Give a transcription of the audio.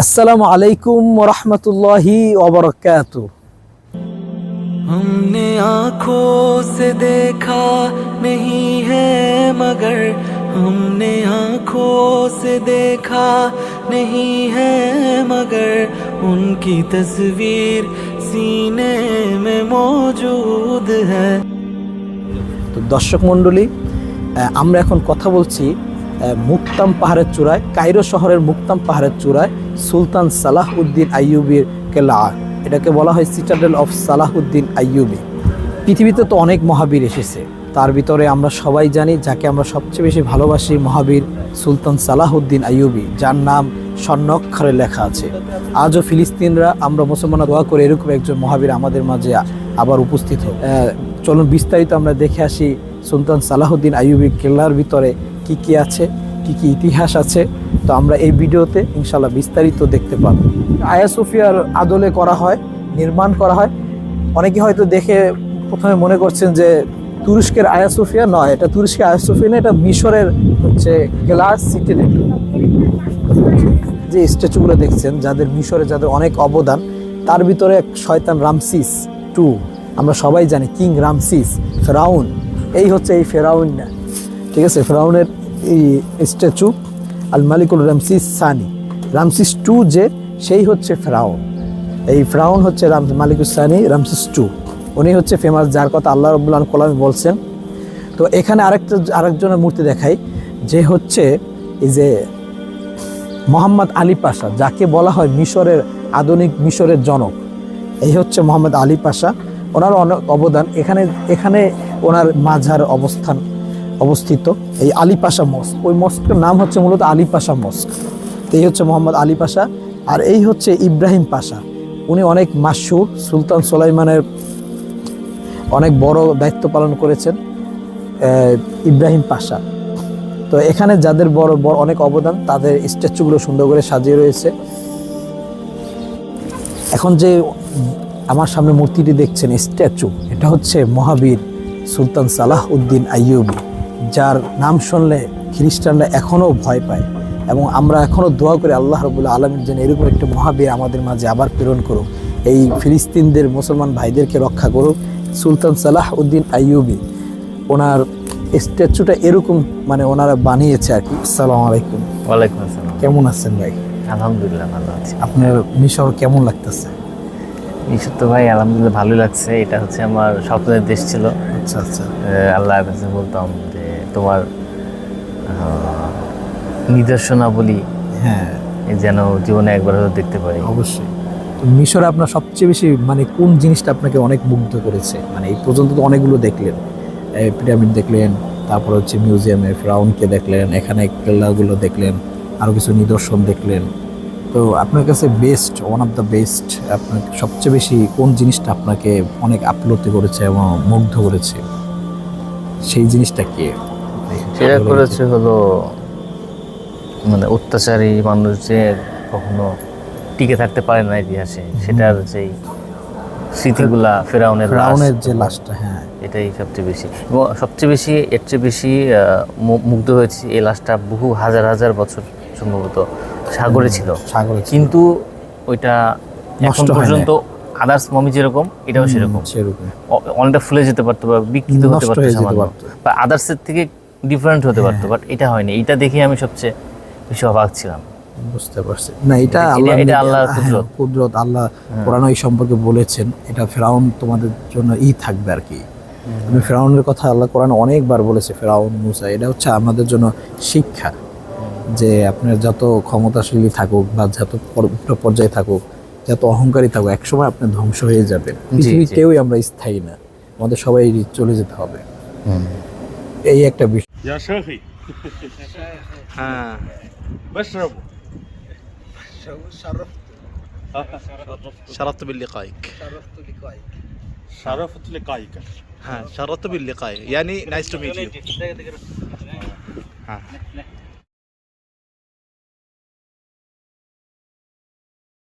আসসালামু আলাইকুম রহমতুল্লাহি ওবরকাত हमने आंखों से देखा नहीं है मगर हमने आंखों से देखा नहीं है मगर उनकी तस्वीर सीने में मौजूद है তো দর্শক মণ্ডলী আমরা এখন কথা বলছি আহ, মুক্তাম পাহাড়ের চূড়ায়, কায়রো শহরের মুক্তাম পাহাড়ের চূড়ায় সুলতান সালাহ উদ্দিন আইয়ুবির কেলা এটাকে বলা হয় citadel of Salah Uddin Ayyubi. পৃথিবীতে তো অনেক মহাবীর এসেছে। তার ভিতরে আমরা সবাই জানি, যাকে আমরা সবচেয়ে বেশি ভালোবাসি, মহাবীর সুলতান সালাহ উদ্দিন আইয়ুবি, যার নাম স্বর্ণাক্ষরে লেখা আছে। আজও ফিলিস্তিনরা, আমরা মুসলমানরা দোয়া করে এরকম একজন মহাবীর আমাদের মাঝে আবার উপস্থিত হোক। চলুন বিস্তারিত আমরা দেখে আসি সুলতান সালাহুদ্দিন আইয়ুবি কেল্লার ভিতরে কি কি আছে, কি কি ইতিহাস আছে, তো আমরা এই ভিডিওতে ইনশাল্লাহ বিস্তারিত দেখতে পাবো। আয়া সোফিয়ার আদলে করা হয়, নির্মাণ করা হয়। অনেকে হয়তো দেখে প্রথমে মনে করছেন যে তুরস্কের আয়া সোফিয়া নয়, এটা তুরস্কের আয়া সোফিয়া না এটা মিশরের হচ্ছে গ্লাস সিটিডেল যে স্ট্যাচুগুলো দেখছেন, যাদের মিশরে যাদের অনেক অবদান, তার ভিতরে এক শয়তান রামসিস টু। আমরা সবাই জানি কিং রামসিস, ফেরাউন। এই হচ্ছে এই ফেরাউন না ঠিক আছে? ফেরাউনের এই স্ট্যাচু আল মালিকুল রামসিস সানি। রামসিস টু যে, সেই হচ্ছে ফেরাউন। এই ফ্রাউন হচ্ছে রাম মালিকুল সানি, রামসিস টু। উনি হচ্ছে ফেমাস যার কথা আল্লাহ রবুল্লাহ কোলামে বলছেন। তো এখানে আরেকটা, আরেকজনের মূর্তি দেখাই, যে হচ্ছে এই যে মোহাম্মদ আলী পাশা, যাকে বলা হয় মিশরের আধুনিক মিশরের জনক। এই হচ্ছে মোহাম্মদ আলী পাশা। ওনার অনেক অবদান। এখানে এখানে ওনার মাঝার অবস্থান অবস্থিত এই আলী পাশা মস্ক। ওই মস্কের নাম হচ্ছে মূলত আলী পাশা মস্ক। তো এই হচ্ছে মোহাম্মদ আলী পাশা আর এই হচ্ছে ইব্রাহিম পাশা। উনি অনেক মাসুর সুলতান সোলাইমানের অনেক বড় দায়িত্ব পালন করেছেন ইব্রাহিম পাশা। তো এখানে যাদের বড় বড় অনেক অবদান, তাদের স্ট্যাচুগুলো সুন্দর করে সাজিয়ে রয়েছে। এখন যে আমার সামনে মূর্তিটি দেখছেন, স্ট্যাচু, এটা হচ্ছে মহাবীর সুলতান সালাহ উদ্দিন আইয়ুবি। যার নাম শুনলে খ্রিস্টানরা এখনও ভয় পায় এবং আমরা এখনও দোয়া করি আল্লাহ রবুল্লা আলমের যেন এরকম একটা মহাবীর আমাদের মাঝে আবার প্রেরণ করুক। এই ফিলিস্তিনদের মুসলমান ভাইদেরকে রক্ষা করুক। সুলতান সালাহ উদ্দিন আইয়ুবি ওনার স্ট্যাচুটা এরকম মানে ওনারা বানিয়েছে আর কি। আসসালামু আলাইকুম। ওয়ালাইকুম আসসালাম। কেমন আছেন ভাই? আলহামদুলিল্লাহ ভালো আছি। আপনার মিশর কেমন লাগতেছে? ঈশ্বর তো ভাই আলহামদুলিল্লাহ ভালোই লাগছে। এটা হচ্ছে আমার স্বপ্নের দেশ ছিল। আচ্ছা আচ্ছা। আল্লাহর কাছে বলতাম যে তোমার নিদর্শনাবলী হ্যাঁ। যেন জীবনে একবার হয়তো দেখতে পারি। অবশ্যই। তো মিশরে আপনার সবচেয়ে বেশি মানে কোন জিনিসটা আপনাকে অনেক মুগ্ধ করেছে? মানে এই পর্যন্ত তো অনেকগুলো দেখলেন। পিরামিড দেখলেন তারপর হচ্ছে মিউজিয়ামে ফ্রাউনকে দেখলেন এখানে কেল্লাগুলো দেখলেন আরও কিছু নিদর্শন দেখলেন। তো আপনার কাছে best one of the best আপনার সবচেয়ে বেশি কোন জিনিসটা আপনাকে অনেক আপ্লুতি করেছে এবং মুগ্ধ করেছে? সেই জিনিসটা কি? সেটা করেছে হলো মানে অত্যাচারী মানুষ যে কখনো টিকে থাকতে পারে না ইতিহাসে। সেটার যেই স্মৃতিগুলা ফেরাউনের ফ্রাউনের যে লাশটা হ্যাঁ। এটাই সবচেয়ে বেশি। এবং সবচেয়ে বেশি এর চেয়ে বেশি মুগ্ধ হয়েছি এই লাশটা বহু হাজার হাজার বছর সম্ভবত সাগরে ছিল। সাগরে কিন্তু ওইটা এখন। পর্যন্ত আদার্স মমি যেরকম এটাও সেরকম। সেরকম। অনেকটা ফুলে যেতে পারতো বা বিকৃত হতে পারতো সামান্য। বা আদার্সের থেকে ডিফারেন্ট হতে পারতো বাট এটা হয়নি। এটা দেখে আমি সবচেয়ে বেশি অবাক ছিলাম। বুঝতে পারছি। না এটা আল্লাহ এটা আল্লাহর কুদরত। কুদরত আল্লাহ কোরআন এই সম্পর্কে বলেছেন। এটা ফেরাউন তোমাদের জন্য ই থাকবে আর কি। আমি ফেরাউনের কথা আল্লাহ কোরআন অনেকবার বলেছে ফেরাউন মুসা। এটা হচ্ছে আমাদের জন্য শিক্ষা যে আপনার যত ক্ষমতাশালী থাকুক বা যত পর- পর্যায়ে থাকুক যত অহংকারী থাকুক একসময় আপনি ধ্বংস হয়ে যাবেন। পৃথিবীর কেউই আমরা স্থায়ী না। আমাদের সবাই চলে যেতে হবে। এই একটা বিষয় يا شيخي ها بشربوا شرفت بلقائك شرفت لقائك ها شرفت باللقاء يعني نايس تو ميت يو